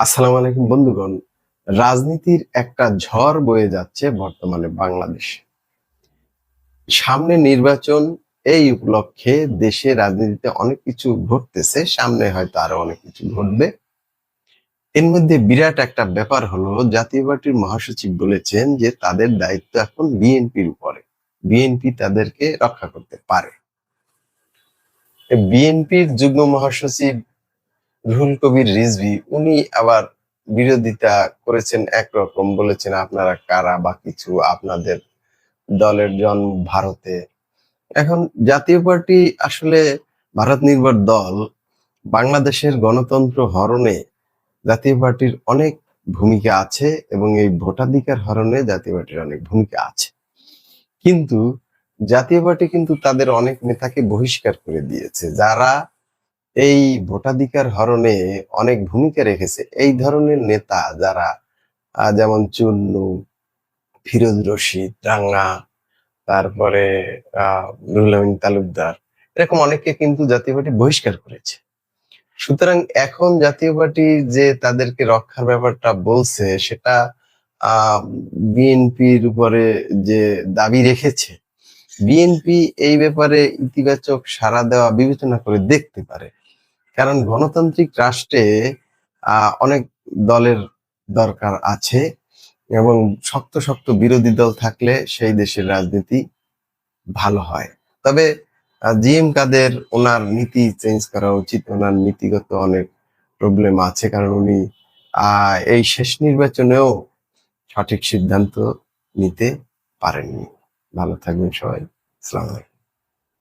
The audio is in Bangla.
আসসালামু আলাইকুম বন্ধুগণ। রাজনীতির একটা ঝড় বয়ে যাচ্ছে বর্তমানে বাংলাদেশে। সামনে নির্বাচন এই উপলক্ষে দেশে রাজনীতিতে অনেক কিছু ঘটতেছে, সামনে হয়তো আরও অনেক কিছু ঘটবে। এর মধ্যে বিরাট একটা ব্যাপার হলো, জাতীয় পার্টির মহাসচিব বলেছেন যে তাদের দায়িত্ব এখন বিএনপির উপরে। বিএনপি তাদেরকে রক্ষা করতে পারে। বিএনপির যুগ্ম মহাসচিব রুহুল কবির রিজভি, উনি আবার বিরোধিতা করেছেন একরকম, বলেছেন আপনারা কারা বা কিছু আপনাদের দলের জন্ম ভারতে। এখন জাতীয় পার্টি আসলে ভারত নির্ভর দল, বাংলাদেশের গণতন্ত্র হরণে জাতীয় পার্টির অনেক ভূমিকা আছে এবং এই ভোটাধিকার হরণে জাতীয় পার্টির অনেক ভূমিকা আছে। কিন্তু জাতীয় পার্টি কিন্তু তাদের অনেক নেতাকে বহিষ্কার করে দিয়েছে। যারা এই ভোটাধিকার হরণে অনেক ভূমিকা রেখেছে। এই ধরনের নেতা যারা যেমন চুন্নু, ফিরোজ রশিদ, রাঙ্গা, তারপরে তালুকদার, এরকম অনেককে কিন্তু জাতীয় পার্টি বহিষ্কার করেছে। সুতরাং এখন জাতীয় পার্টি যে তাদেরকে রক্ষার ব্যাপারটা বলছে, সেটা বিএনপির উপরে যে দাবি রেখেছে, বিএনপি এই ব্যাপারে ইতিবাচক সাড়া দেওয়া বিবেচনা করে দেখতে পারে। কারণ গণতান্ত্রিক রাষ্ট্রে অনেক দলের দরকার আছে এবং শক্ত শক্ত বিরোধী দল থাকলে সেই দেশের রাজনীতি ভালো হয়। তবে জি এম কাদের ওনার নীতি চেঞ্জ করা উচিত, ওনার নীতিগত অনেক প্রবলেম আছে কারণ উনি এই শেষ নির্বাচনেও সঠিক সিদ্ধান্ত নিতে পারেননি। ভালো থাকবেন সবাই। আলাইকুম।